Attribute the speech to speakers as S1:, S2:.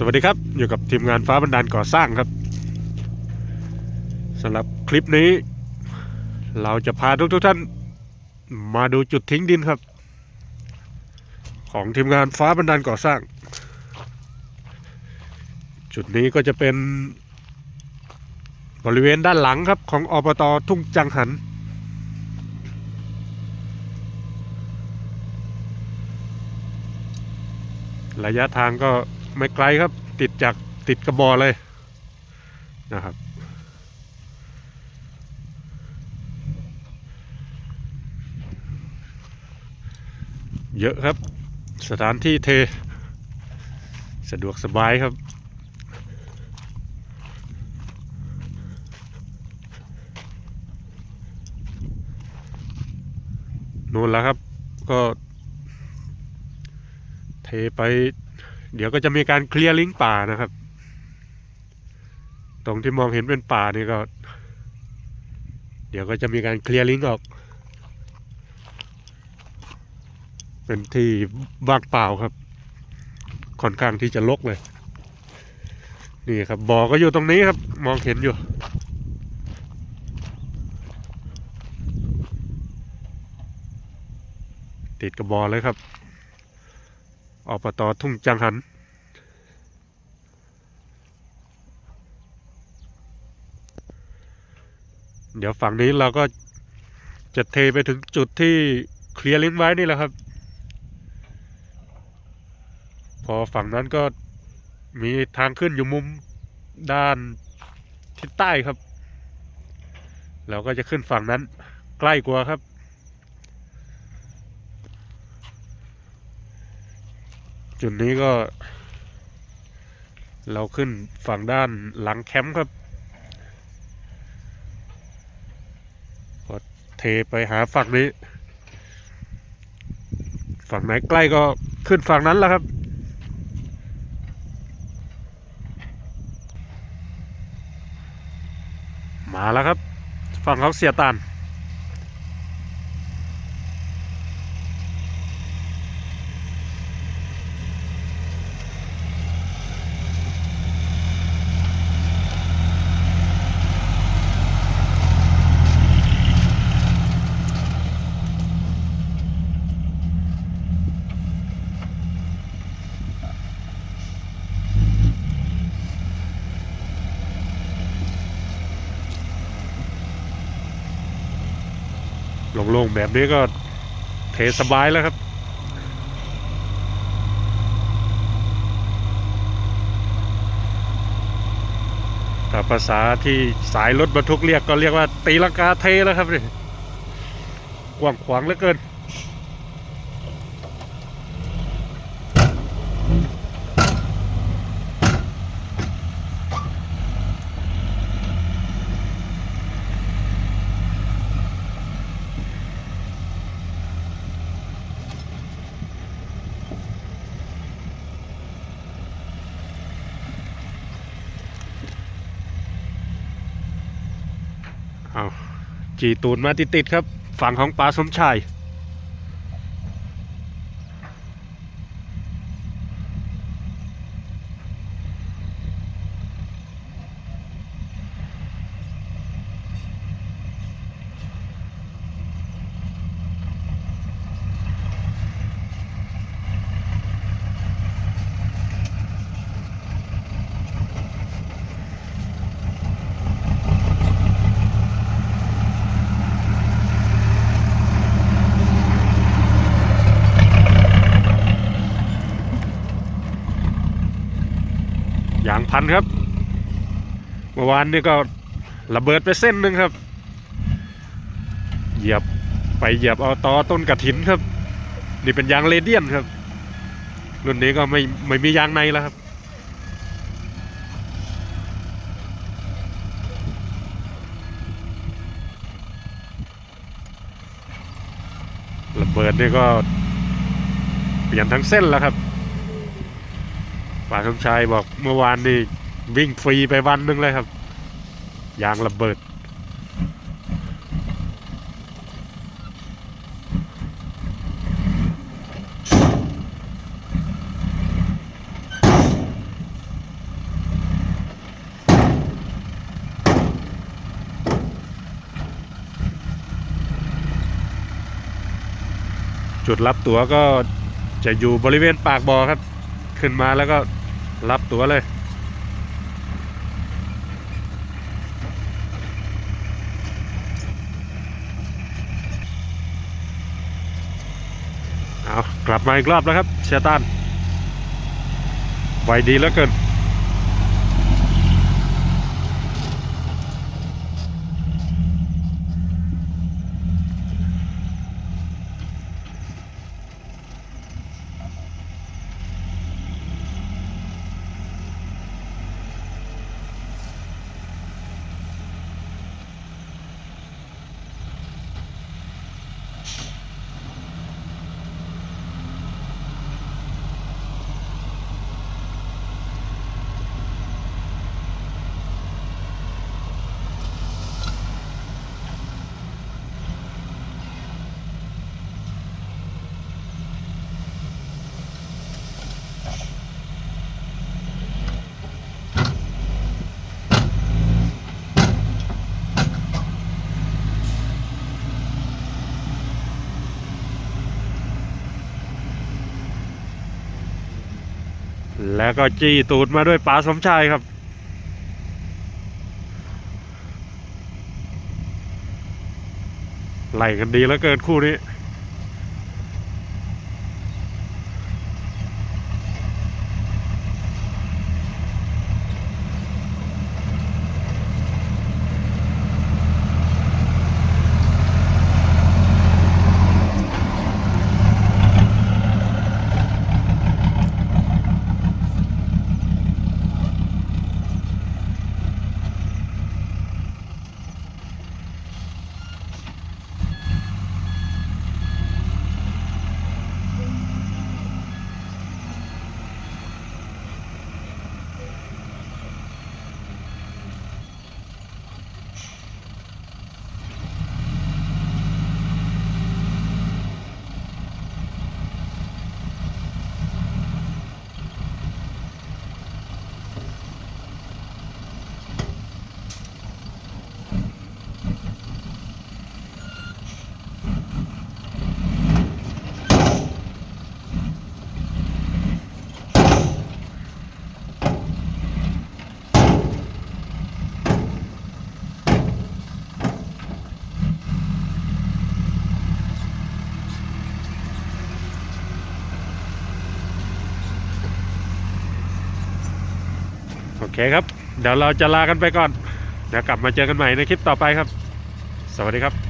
S1: สวัสดีครับ อยู่กับทีมงานฟ้าบันดาลก่อสร้างครับสำหรับคลิปนี้ เราจะพาทุกทุกท่านมาดูจุดทิ้งดินครับ ของทีมงานฟ้าบันดาลก่อสร้าง จุดนี้ก็จะเป็นบริเวณด้านหลังครับของอบตทุ่งจังหัน ระยะทางก็ ไม่ไกลครับ ติดจากติดกระบอกเลยนะครับ เยอะครับ สถานที่เท สะดวกสบายครับนู่นแล้วครับ ก็เทไป เดี๋ยวก็จะมีการเคลียร์ลิงป่านะครับ ตรงที่มองเห็นเป็นป่านี่ก็ เดี๋ยวก็จะมีการเคลียร์ลิงออก เป็นที่ว่างเปล่าครับ ค่อนข้างที่จะลกเลย นี่ครับบ่อก็อยู่ตรงนี้ครับ มองเห็นอยู่ติดกับบอเลยครับ อบตทุ่งจังหัน เดี๋ยวฝั่งนี้เราก็จะเทไปถึงจุดที่เคลียร์ลิงก์ไว้นี่แหละครับ พอฝั่งนั้นก็มีทางขึ้นอยู่มุมด้านทิศใต้ครับ เราก็จะขึ้นฝั่งนั้นใกล้กว่าครับ จุดนี้ก็ เราขึ้นฝั่งด้านหลังแคมป์ครับก็เทไปหาฝั่งนี้ ฝั่งไหนใกล้ก็ขึ้นฝั่งนั้นแล้วครับมาแล้วครับ ฝั่งเขาเสียตาน โล่งๆแบบนี้ก็เทสบายแล้วครับ แต่ภาษาที่สายรถบรรทุกเรียกก็เรียกว่าตีลังกาเทแล้วครับนี่กว้างขวางเหลือเกิน เอาจีตูนมาติดๆครับ ฝั่งของปลาสมชายางพันครับ เมื่อวานนี่ก็ระเบิดไปเส้นหนึ่งครับ เหยียบไปเหยียบเอาตอต้นกระถินครับ นี่เป็นยางเรเดียนครับ รุ่นนี้ก็ไม่ไม่มียางในแล้วครับระเบิดนี่ก็เปลี่ยนทั้งเส้นแล้วครับ ป่าสมชายบอกเมื่อวานนี่วิ่งฟรีไปวันนึงเลยครับ ยางระเบิด จุดรับตั๋วก็จะอยู่บริเวณปากบ่อครับ ขึ้นมาแล้วก็ รับตั๋วเลย เอากลับมาอีกรอบแล้วครับเชียตันไวดีแล้วเกิน แล้วก็จี้ตูดมาด้วยป๋าสมชายครับ ไหลกันดีแล้วเกินคู่นี้ เคครับ เดี๋ยวเราจะลากันไปก่อน เดี๋ยวกลับมาเจอกันใหม่ในคลิปต่อไปครับ สวัสดีครับ